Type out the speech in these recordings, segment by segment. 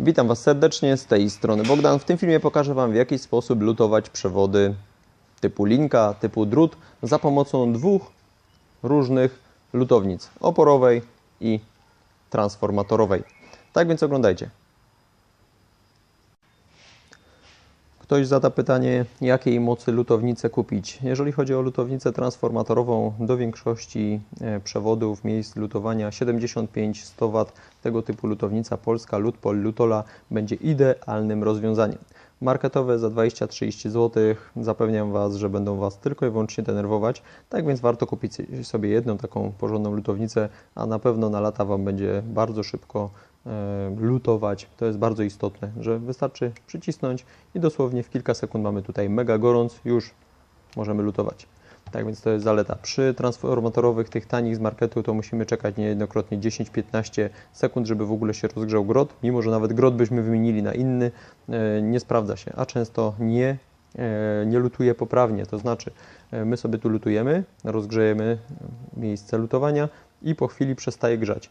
Witam Was serdecznie z tej strony Bogdan. W tym filmie pokażę Wam w jaki sposób lutować przewody typu linka, typu drut za pomocą dwóch różnych lutownic oporowej i transformatorowej. Tak więc oglądajcie. Ktoś zada pytanie, jakiej mocy lutownicę kupić. Jeżeli chodzi o lutownicę transformatorową, do większości e, przewodów, miejsc lutowania 75-100 W, tego typu lutownica polska Lutpol Lutola będzie idealnym rozwiązaniem. Marketowe za 20-30 zł zapewniam Was, że będą Was tylko i wyłącznie denerwować, tak więc warto kupić sobie jedną taką porządną lutownicę, a na pewno na lata Wam będzie bardzo szybko lutować. To jest bardzo istotne, że wystarczy przycisnąć i dosłownie w kilka sekund mamy tutaj mega gorąc, już możemy lutować. Tak więc to jest zaleta. Przy transformatorowych, tych tanich z marketu, to musimy czekać niejednokrotnie 10-15 sekund, żeby w ogóle się rozgrzał grot, mimo że nawet grot byśmy wymienili na inny, e, nie sprawdza się, a często nie, e, nie lutuje poprawnie. To znaczy, my sobie tu lutujemy, rozgrzejemy miejsce lutowania i po chwili przestaje grzać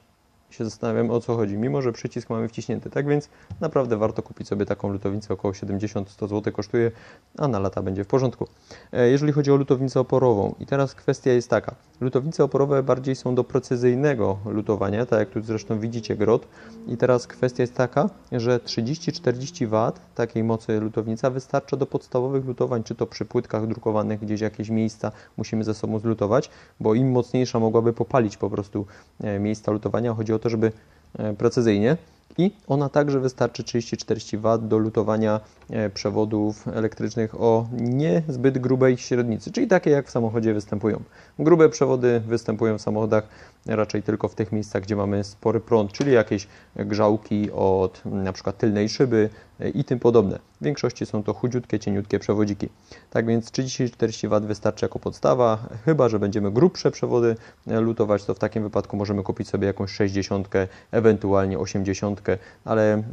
się zastanawiamy o co chodzi, mimo że przycisk mamy wciśnięty. Tak więc naprawdę warto kupić sobie taką lutownicę, około 70-100 zł kosztuje, a na lata będzie w porządku. E, jeżeli chodzi o lutownicę oporową i teraz kwestia jest taka, lutownice oporowe bardziej są do precyzyjnego lutowania, tak jak tu zresztą widzicie grot i teraz kwestia jest taka, że 30-40 W takiej mocy lutownica wystarcza do podstawowych lutowań, czy to przy płytkach drukowanych gdzieś jakieś miejsca musimy ze sobą zlutować, bo im mocniejsza mogłaby popalić po prostu e, miejsca lutowania. Chodzi o to, żeby e, precyzyjnie i ona także wystarczy 30-40 W do lutowania e, przewodów elektrycznych o niezbyt grubej średnicy, czyli takie jak w samochodzie występują. Grube przewody występują w samochodach raczej tylko w tych miejscach, gdzie mamy spory prąd, czyli jakieś grzałki od przykład tylnej szyby i tym podobne. W większości są to chudziutkie, cieniutkie przewodziki. Tak więc 30-40 W wystarczy jako podstawa, chyba że będziemy grubsze przewody e, lutować, to w takim wypadku możemy kupić sobie jakąś 60, ewentualnie 80, ale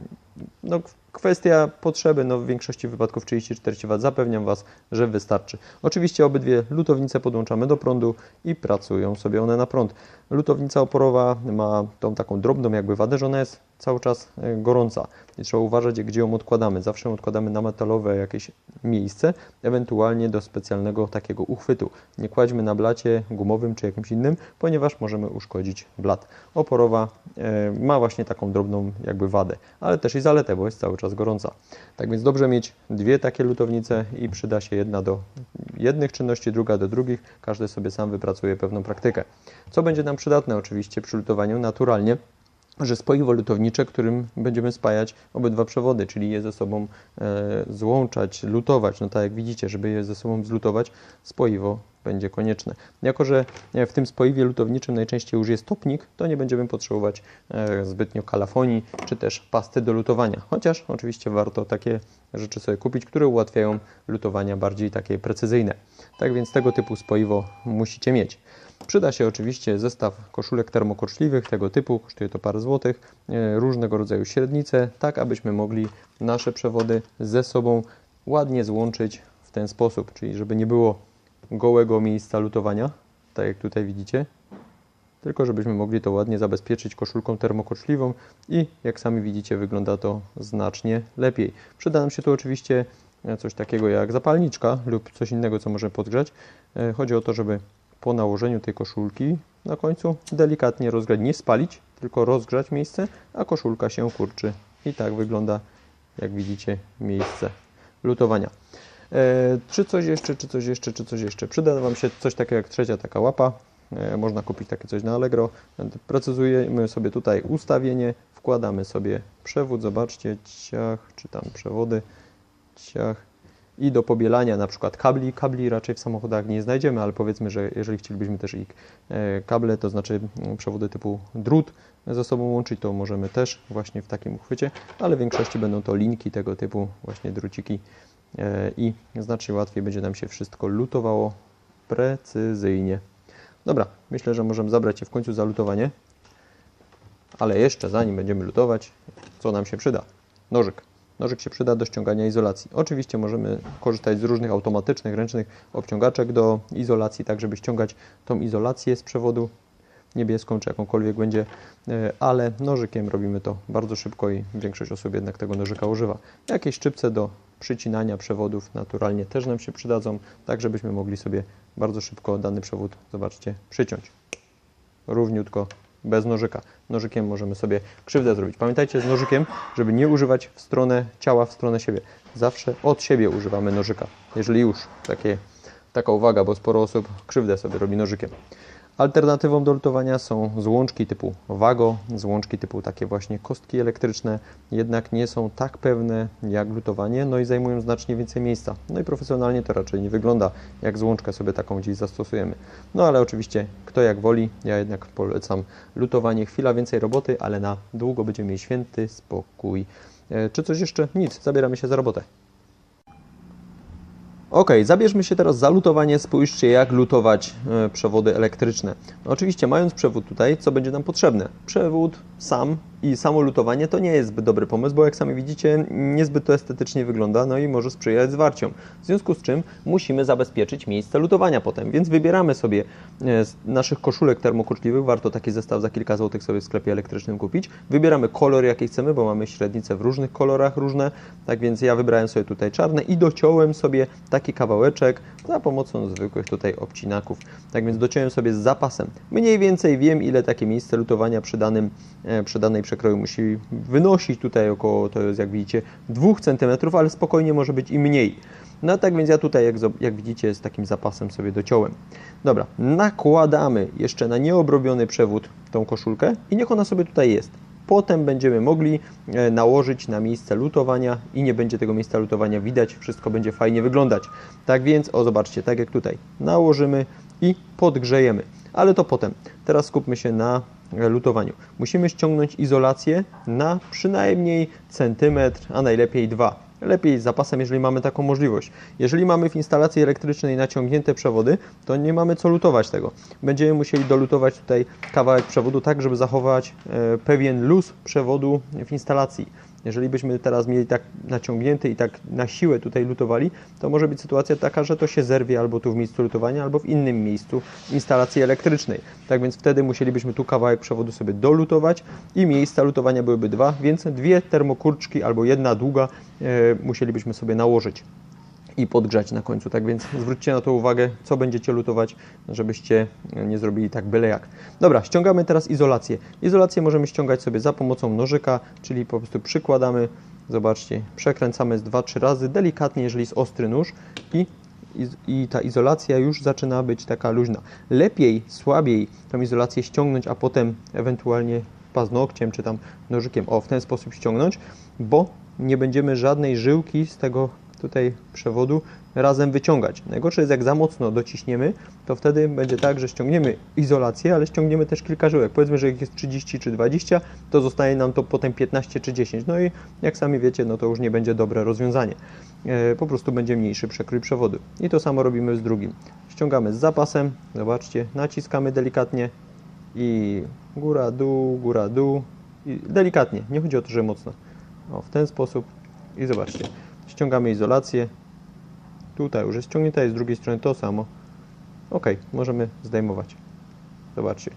no, kwestia potrzeby, no w większości wypadków 30-40 W zapewniam Was, że wystarczy. Oczywiście obydwie lutownice podłączamy do prądu i pracują sobie one na prąd. Lutownica oporowa ma tą taką drobną jakby wadę, że ona jest cały czas e, gorąca i trzeba uważać, gdzie ją odkładamy. Zawsze ją odkładamy na metalowe jakieś miejsce, ewentualnie do specjalnego takiego uchwytu. Nie kładźmy na blacie gumowym czy jakimś innym, ponieważ możemy uszkodzić blat. Oporowa e, ma właśnie taką drobną jakby wadę, ale też i zaletę, bo jest cały czas gorąca. Tak więc dobrze mieć dwie takie lutownice i przyda się jedna do jednych czynności, druga do drugich. Każdy sobie sam wypracuje pewną praktykę. Co będzie nam przydatne oczywiście przy lutowaniu naturalnie że spoiwo lutownicze, którym będziemy spajać obydwa przewody, czyli je ze sobą e, złączać, lutować. No tak jak widzicie, żeby je ze sobą zlutować, spoiwo będzie konieczne. Jako, że w tym spoiwie lutowniczym najczęściej już jest topnik, to nie będziemy potrzebować e, zbytnio kalafonii czy też pasty do lutowania. Chociaż oczywiście warto takie rzeczy sobie kupić, które ułatwiają lutowania bardziej takie precyzyjne. Tak więc tego typu spoiwo musicie mieć. Przyda się oczywiście zestaw koszulek termokoczliwych tego typu, kosztuje to parę złotych, e, różnego rodzaju średnice, tak abyśmy mogli nasze przewody ze sobą ładnie złączyć w ten sposób, czyli żeby nie było gołego miejsca lutowania, tak jak tutaj widzicie, tylko żebyśmy mogli to ładnie zabezpieczyć koszulką termokoczliwą i jak sami widzicie wygląda to znacznie lepiej. Przyda nam się tu oczywiście coś takiego jak zapalniczka lub coś innego, co może podgrzać. E, chodzi o to, żeby po nałożeniu tej koszulki na końcu delikatnie rozgrzać, nie spalić, tylko rozgrzać miejsce, a koszulka się kurczy. I tak wygląda, jak widzicie, miejsce lutowania. E, czy coś jeszcze, czy coś jeszcze, czy coś jeszcze? Przyda Wam się coś takiego jak trzecia taka łapa. E, można kupić takie coś na Allegro. Precyzujemy sobie tutaj ustawienie, wkładamy sobie przewód, zobaczcie, ciach, czy tam przewody, ciach, i do pobielania na przykład kabli. Kabli raczej w samochodach nie znajdziemy, ale powiedzmy, że jeżeli chcielibyśmy też ich e, kable, to znaczy mm, przewody typu drut ze sobą łączyć, to możemy też właśnie w takim uchwycie, ale w większości będą to linki tego typu, właśnie druciki e, i znacznie łatwiej będzie nam się wszystko lutowało precyzyjnie. Dobra, myślę, że możemy zabrać się w końcu za lutowanie, ale jeszcze zanim będziemy lutować, co nam się przyda? Nożyk. Nożyk się przyda do ściągania izolacji. Oczywiście możemy korzystać z różnych automatycznych, ręcznych obciągaczek do izolacji, tak żeby ściągać tą izolację z przewodu. niebieską czy jakąkolwiek będzie, e, ale nożykiem robimy to bardzo szybko i większość osób jednak tego nożyka używa. Jakieś szczypce do przycinania przewodów naturalnie też nam się przydadzą, tak żebyśmy mogli sobie bardzo szybko dany przewód, zobaczcie, przyciąć. Równiutko, bez nożyka. Nożykiem możemy sobie krzywdę zrobić. Pamiętajcie z nożykiem, żeby nie używać w stronę ciała, w stronę siebie. Zawsze od siebie używamy nożyka. Jeżeli już, takie, taka uwaga, bo sporo osób krzywdę sobie robi nożykiem. Alternatywą do lutowania są złączki typu wago, złączki typu takie właśnie kostki elektryczne, jednak nie są tak pewne jak lutowanie, no i zajmują znacznie więcej miejsca. No i profesjonalnie to raczej nie wygląda, jak złączkę sobie taką gdzieś zastosujemy. No ale oczywiście kto jak woli, ja jednak polecam lutowanie, chwila więcej roboty, ale na długo będziemy mieli święty spokój. E, czy coś jeszcze? Nic, zabieramy się za robotę. Ok, zabierzmy się teraz za lutowanie. Spójrzcie, jak lutować e, przewody elektryczne. No oczywiście, mając przewód tutaj, co będzie nam potrzebne? Przewód sam i samo lutowanie to nie jest zbyt dobry pomysł, bo jak sami widzicie, niezbyt to estetycznie wygląda, no i może sprzyjać zwarciom. W związku z czym musimy zabezpieczyć miejsce lutowania potem, więc wybieramy sobie e, z naszych koszulek termokurczliwych, warto taki zestaw za kilka złotych sobie w sklepie elektrycznym kupić. Wybieramy kolor, jaki chcemy, bo mamy średnice w różnych kolorach różne, tak więc ja wybrałem sobie tutaj czarne i dociąłem sobie taki kawałeczek za pomocą zwykłych tutaj obcinaków. Tak więc dociąłem sobie z zapasem. Mniej więcej wiem, ile takie miejsce lutowania przy, danym, e, przy danej przekroju musi wynosić. Tutaj około, to jest jak widzicie, 2 cm, ale spokojnie może być i mniej. No tak więc ja tutaj, jak, jak widzicie, z takim zapasem sobie dociąłem. Dobra, nakładamy jeszcze na nieobrobiony przewód tą koszulkę i niech ona sobie tutaj jest. Potem będziemy mogli e, nałożyć na miejsce lutowania i nie będzie tego miejsca lutowania widać, wszystko będzie fajnie wyglądać. Tak więc, o zobaczcie, tak jak tutaj, nałożymy i podgrzejemy. Ale to potem. Teraz skupmy się na lutowaniu. Musimy ściągnąć izolację na przynajmniej centymetr, a najlepiej dwa lepiej z zapasem, jeżeli mamy taką możliwość. Jeżeli mamy w instalacji elektrycznej naciągnięte przewody, to nie mamy co lutować tego. Będziemy musieli dolutować tutaj kawałek przewodu tak, żeby zachować e, pewien luz przewodu w instalacji. Jeżeli byśmy teraz mieli tak naciągnięty i tak na siłę tutaj lutowali, to może być sytuacja taka, że to się zerwie albo tu w miejscu lutowania, albo w innym miejscu instalacji elektrycznej. Tak więc wtedy musielibyśmy tu kawałek przewodu sobie dolutować i miejsca lutowania byłyby dwa, więc dwie termokurczki albo jedna długa e, musielibyśmy sobie nałożyć i podgrzać na końcu. Tak więc zwróćcie na to uwagę, co będziecie lutować, żebyście nie zrobili tak byle jak. Dobra, ściągamy teraz izolację. Izolację możemy ściągać sobie za pomocą nożyka, czyli po prostu przykładamy, zobaczcie, przekręcamy z 2-3 razy, delikatnie, jeżeli jest ostry nóż i i ta izolacja już zaczyna być taka luźna. Lepiej, słabiej tą izolację ściągnąć, a potem ewentualnie paznokciem czy tam nożykiem, o w ten sposób ściągnąć, bo nie będziemy żadnej żyłki z tego tutaj przewodu razem wyciągać. Najgorsze jest jak za mocno dociśniemy, to wtedy będzie tak, że ściągniemy izolację, ale ściągniemy też kilka żyłek. Powiedzmy, że jak jest 30 czy 20, to zostaje nam to potem 15 czy 10. No i jak sami wiecie, no to już nie będzie dobre rozwiązanie. E, po prostu będzie mniejszy przekrój przewodu. I to samo robimy z drugim. Ściągamy z zapasem, zobaczcie, naciskamy delikatnie i góra, dół, góra, dół. I delikatnie, nie chodzi o to, że mocno. O, w ten sposób i zobaczcie. Ściągamy izolację. Tutaj już jest ściągnięta, jest z drugiej strony to samo. Ok, możemy zdejmować. Zobaczcie.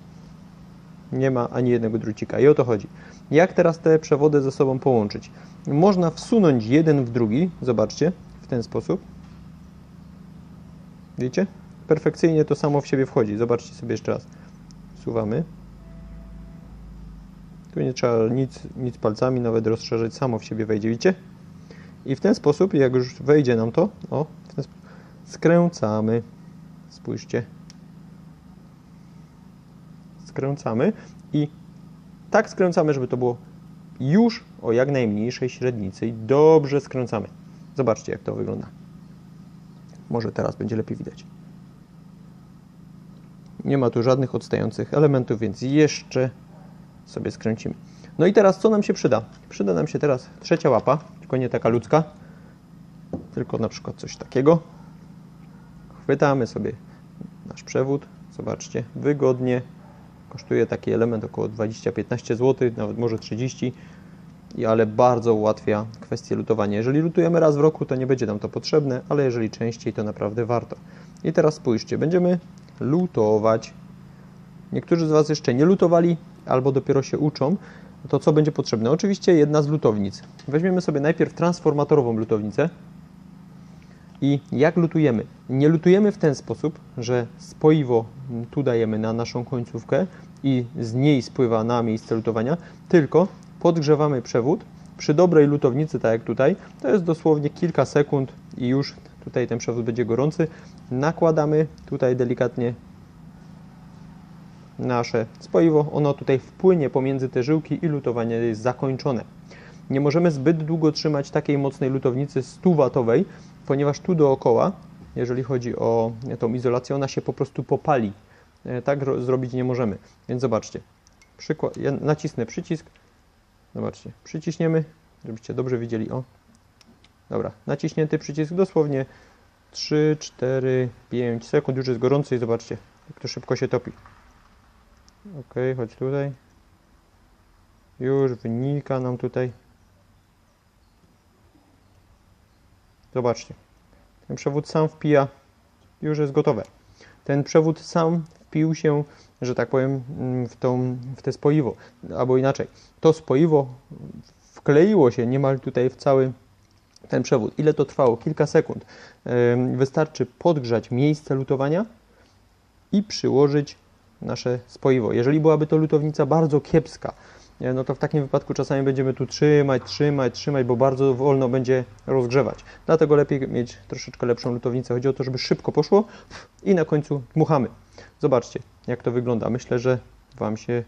Nie ma ani jednego drucika i o to chodzi. Jak teraz te przewody ze sobą połączyć? Można wsunąć jeden w drugi, zobaczcie, w ten sposób. Widzicie? Perfekcyjnie to samo w siebie wchodzi. Zobaczcie sobie jeszcze raz. Wsuwamy. Tu nie trzeba nic, nic palcami nawet rozszerzyć, samo w siebie wejdzie, widzicie? I w ten sposób, jak już wejdzie nam to, o, w ten sposób, skręcamy. Spójrzcie. Skręcamy i tak skręcamy, żeby to było już o jak najmniejszej średnicy i dobrze skręcamy. Zobaczcie, jak to wygląda. Może teraz będzie lepiej widać. Nie ma tu żadnych odstających elementów, więc jeszcze sobie skręcimy. No i teraz co nam się przyda? Przyda nam się teraz trzecia łapa, tylko nie taka ludzka, tylko na przykład coś takiego. Chwytamy sobie nasz przewód, zobaczcie, wygodnie. Kosztuje taki element około 20-15 zł, nawet może 30 ale bardzo ułatwia kwestię lutowania. Jeżeli lutujemy raz w roku, to nie będzie nam to potrzebne, ale jeżeli częściej, to naprawdę warto. I teraz spójrzcie, będziemy lutować niektórzy z Was jeszcze nie lutowali albo dopiero się uczą, to co będzie potrzebne? Oczywiście jedna z lutownic. Weźmiemy sobie najpierw transformatorową lutownicę i jak lutujemy? Nie lutujemy w ten sposób, że spoiwo tu dajemy na naszą końcówkę i z niej spływa na miejsce lutowania, tylko podgrzewamy przewód przy dobrej lutownicy, tak jak tutaj, to jest dosłownie kilka sekund i już tutaj ten przewód będzie gorący. Nakładamy tutaj delikatnie nasze spoiwo, ono tutaj wpłynie pomiędzy te żyłki i lutowanie jest zakończone. Nie możemy zbyt długo trzymać takiej mocnej lutownicy 100-watowej, ponieważ tu dookoła, jeżeli chodzi o tą izolację, ona się po prostu popali. E, tak zrobić nie możemy. Więc zobaczcie. Przykład, ja nacisnę przycisk. Zobaczcie, przyciśniemy, żebyście dobrze widzieli. O, dobra, naciśnięty przycisk dosłownie 3, 4, 5 sekund. Już jest gorący i zobaczcie, jak to szybko się topi. Ok, chodź tutaj. Już wynika nam tutaj. Zobaczcie. Ten przewód sam wpija. Już jest gotowe. Ten przewód sam wpił się, że tak powiem, mm, w, tą, w te spoiwo. Albo inaczej. To spoiwo wkleiło się niemal tutaj w cały ten przewód. Ile to trwało? Kilka sekund. Wystarczy podgrzać miejsce lutowania i przyłożyć nasze spoiwo. Jeżeli byłaby to lutownica bardzo kiepska, no to w takim wypadku czasami będziemy tu trzymać, trzymać, trzymać, bo bardzo wolno będzie rozgrzewać. Dlatego lepiej mieć troszeczkę lepszą lutownicę. Chodzi o to, żeby szybko poszło i na końcu dmuchamy. Zobaczcie, jak to wygląda. Myślę, że Wam się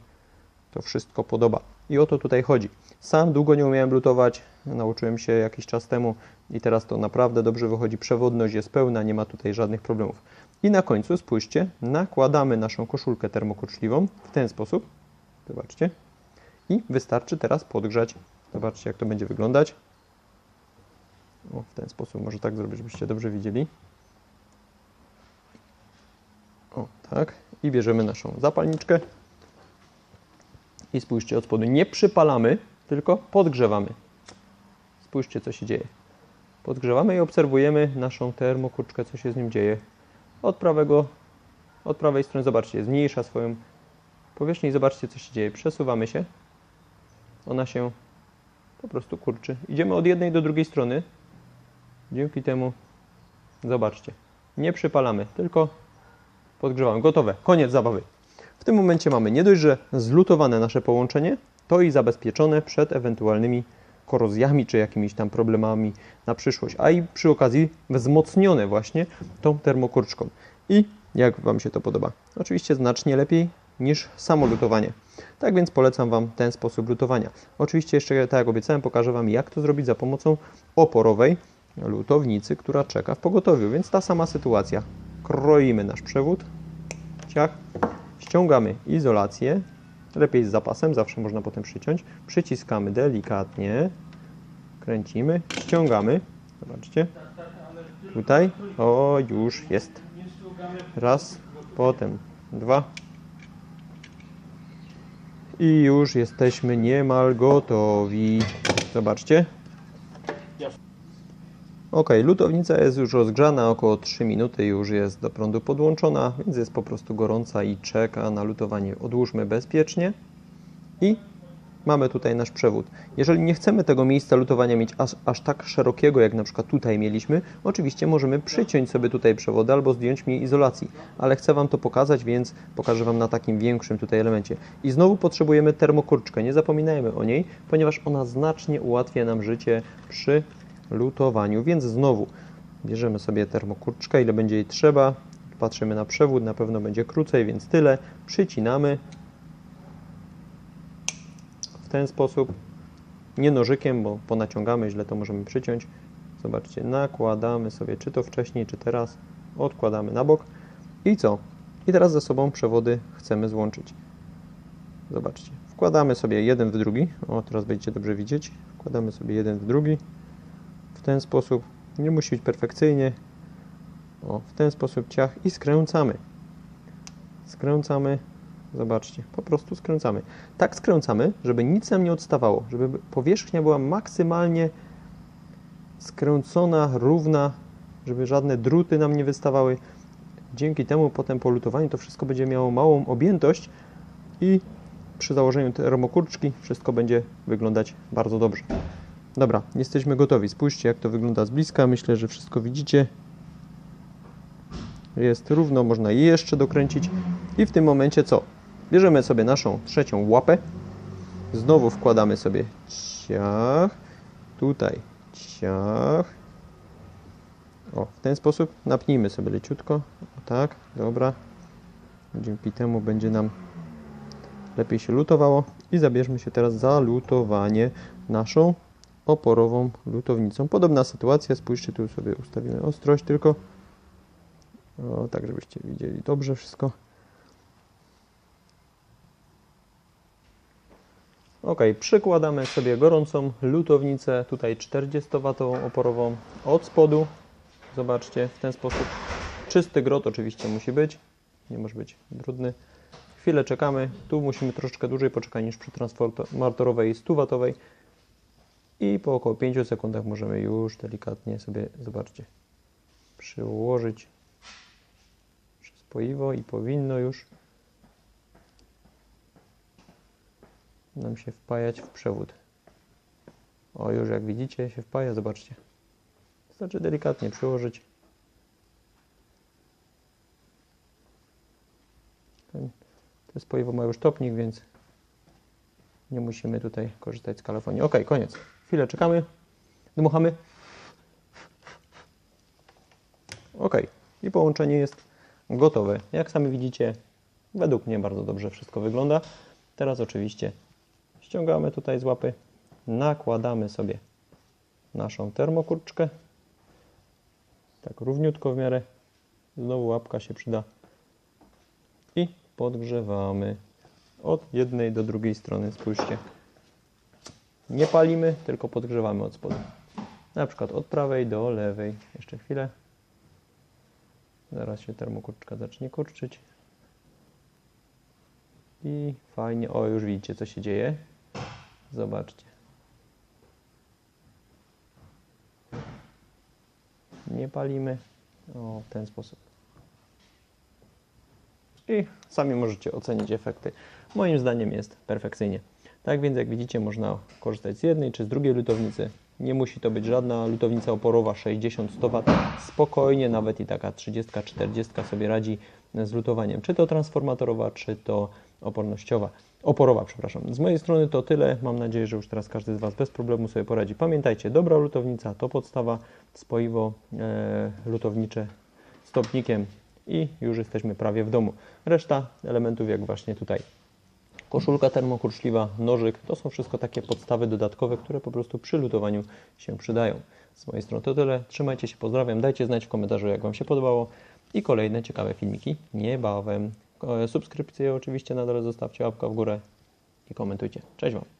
to wszystko podoba. I o to tutaj chodzi. Sam długo nie umiałem lutować, nauczyłem się jakiś czas temu i teraz to naprawdę dobrze wychodzi. Przewodność jest pełna, nie ma tutaj żadnych problemów. I na końcu, spójrzcie, nakładamy naszą koszulkę termokurczliwą w ten sposób. Zobaczcie. I wystarczy teraz podgrzać. Zobaczcie, jak to będzie wyglądać. O, w ten sposób może tak zrobić, żebyście dobrze widzieli. O, tak. I bierzemy naszą zapalniczkę. I spójrzcie od spodu. Nie przypalamy, tylko podgrzewamy. Spójrzcie, co się dzieje. Podgrzewamy i obserwujemy naszą termokurczkę, co się z nim dzieje. Od prawego, od prawej strony, zobaczcie, zmniejsza swoją powierzchnię i zobaczcie, co się dzieje. Przesuwamy się. Ona się po prostu kurczy. Idziemy od jednej do drugiej strony. Dzięki temu, zobaczcie, nie przypalamy, tylko podgrzewamy. Gotowe. Koniec zabawy. W tym momencie mamy nie dość, że zlutowane nasze połączenie, to i zabezpieczone przed ewentualnymi korozjami czy jakimiś tam problemami na przyszłość, a i przy okazji wzmocnione właśnie tą termokurczką. I jak Wam się to podoba? Oczywiście znacznie lepiej niż samo lutowanie. Tak więc polecam Wam ten sposób lutowania. Oczywiście jeszcze, tak jak obiecałem, pokażę Wam jak to zrobić za pomocą oporowej lutownicy, która czeka w pogotowiu. Więc ta sama sytuacja. Kroimy nasz przewód, ciach, ściągamy izolację, lepiej z zapasem, zawsze można potem przyciąć, przyciskamy delikatnie, kręcimy, ściągamy, zobaczcie, tutaj, o już jest, raz, potem dwa, i już jesteśmy niemal gotowi. Zobaczcie. Ok, lutownica jest już rozgrzana, około 3 minuty już jest do prądu podłączona, więc jest po prostu gorąca i czeka na lutowanie. Odłóżmy bezpiecznie i mamy tutaj nasz przewód. Jeżeli nie chcemy tego miejsca lutowania mieć aż, aż, tak szerokiego, jak na przykład tutaj mieliśmy, oczywiście możemy przyciąć sobie tutaj przewody albo zdjąć mi izolacji, ale chcę Wam to pokazać, więc pokażę Wam na takim większym tutaj elemencie. I znowu potrzebujemy termokurczkę, nie zapominajmy o niej, ponieważ ona znacznie ułatwia nam życie przy lutowaniu, więc znowu bierzemy sobie termokurczkę, ile będzie jej trzeba, patrzymy na przewód, na pewno będzie krócej, więc tyle, przycinamy. W ten sposób, nie nożykiem, bo ponaciągamy, źle to możemy przyciąć. Zobaczcie, nakładamy sobie, czy to wcześniej, czy teraz, odkładamy na bok. I co? I teraz ze sobą przewody chcemy złączyć. Zobaczcie, wkładamy sobie jeden w drugi, o teraz będziecie dobrze widzieć, wkładamy sobie jeden w drugi, ten sposób, nie musi być perfekcyjnie, o, w ten sposób ciach i skręcamy. Skręcamy Zobaczcie, po prostu skręcamy. Tak skręcamy, żeby nic nam nie odstawało, żeby powierzchnia była maksymalnie skręcona, równa, żeby żadne druty nam nie wystawały. Dzięki temu potem po lutowaniu to wszystko będzie miało małą objętość i przy założeniu termokurczki wszystko będzie wyglądać bardzo dobrze. Dobra, jesteśmy gotowi. Spójrzcie jak to wygląda z bliska. Myślę, że wszystko widzicie. Jest równo, można je jeszcze dokręcić. I w tym momencie co? Bierzemy sobie naszą trzecią łapę. Znowu wkładamy sobie ciach. Tutaj ciach. O, w ten sposób napnijmy sobie leciutko. O, tak, dobra. Dzięki temu będzie nam lepiej się lutowało. I zabierzmy się teraz za lutowanie naszą oporową lutownicą. Podobna sytuacja, spójrzcie, tu sobie ustawimy ostrość tylko. O, tak żebyście widzieli dobrze wszystko. Ok, przykładamy sobie gorącą lutownicę, tutaj 40W oporową od spodu. Zobaczcie, w ten sposób. Czysty grot oczywiście musi być, nie może być brudny. Chwilę czekamy, tu musimy troszeczkę dłużej poczekać niż przy transformatorowej 100W. I po około 5 sekundach możemy już delikatnie sobie, zobaczcie, przyłożyć przez poiwo i powinno już nam się wpajać w przewód. O, już jak widzicie się wpaja, zobaczcie. Wystarczy delikatnie przyłożyć. To spoiwo ma już topnik, więc nie musimy tutaj korzystać z kalofonii. Ok, koniec. Chwilę czekamy. Dmuchamy. Ok. I połączenie jest gotowe. Jak sami widzicie, według mnie bardzo dobrze wszystko wygląda. Teraz oczywiście ściągamy tutaj z łapy, nakładamy sobie naszą termokurczkę. Tak równiutko w miarę. Znowu łapka się przyda. I podgrzewamy od jednej do drugiej strony. Spójrzcie. Nie palimy, tylko podgrzewamy od spodu. Na przykład od prawej do lewej. Jeszcze chwilę. Zaraz się termokurczka zacznie kurczyć. I fajnie. O, już widzicie, co się dzieje. Zobaczcie. Nie palimy. O, w ten sposób. I sami możecie ocenić efekty. Moim zdaniem jest perfekcyjnie. Tak więc jak widzicie można korzystać z jednej czy z drugiej lutownicy. Nie musi to być żadna lutownica oporowa 60-100 W. Spokojnie nawet i taka 30-40 sobie radzi z lutowaniem. Czy to transformatorowa, czy to opornościowa. Oporowa, przepraszam. Z mojej strony to tyle. Mam nadzieję, że już teraz każdy z Was bez problemu sobie poradzi. Pamiętajcie, dobra lutownica to podstawa, spoiwo e, lutownicze stopnikiem i już jesteśmy prawie w domu. Reszta elementów jak właśnie tutaj koszulka termokurczliwa, nożyk, to są wszystko takie podstawy dodatkowe, które po prostu przy lutowaniu się przydają. Z mojej strony to tyle. Trzymajcie się, pozdrawiam. Dajcie znać w komentarzu, jak Wam się podobało i kolejne ciekawe filmiki niebawem. Subskrypcje oczywiście nadal zostawcie, łapka w górę i komentujcie. Cześć Wam.